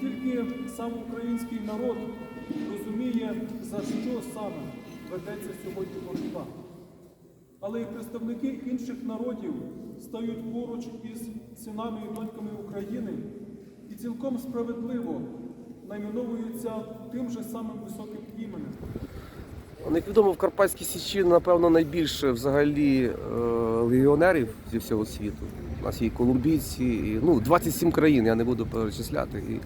Тільки сам український народ розуміє, за що саме ведеться сьогодні боротьба. Але і представники інших народів стають поруч із синами і доньками України і цілком справедливо найменовуються тим же самим високим іменем. Як відомо, в Карпатській Січі, напевно, найбільше взагалі е, легіонерів зі всього світу. У нас є колумбійці, і, ну, 27 країн, я не буду перечисляти. І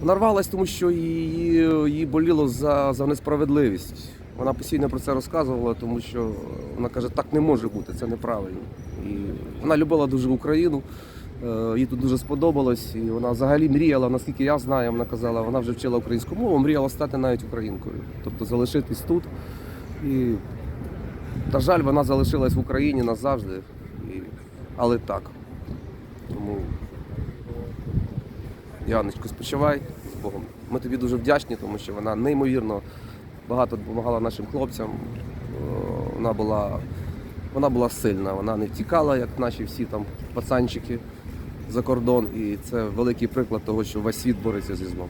вона рвалась, тому що її, її боліло за, за несправедливість. Вона постійно про це розказувала, тому що вона каже, так не може бути, це неправильно. І вона любила дуже Україну. е, Їй тут дуже сподобалось, і вона взагалі мріяла, наскільки я знаю, вона казала, вона вже вчила українську мову, мріяла стати навіть українкою, тобто залишитись тут. І, на жаль, вона залишилась в Україні назавжди але так. Тому Яночку, спочивай з Богом. Ми тобі дуже вдячні, тому що вона неймовірно багато допомагала нашим хлопцям. Е, вона була вона була сильна, вона не втікала, як наші всі там пацанчики за кордон. І це великий приклад того, що весь світ бореться зі злом.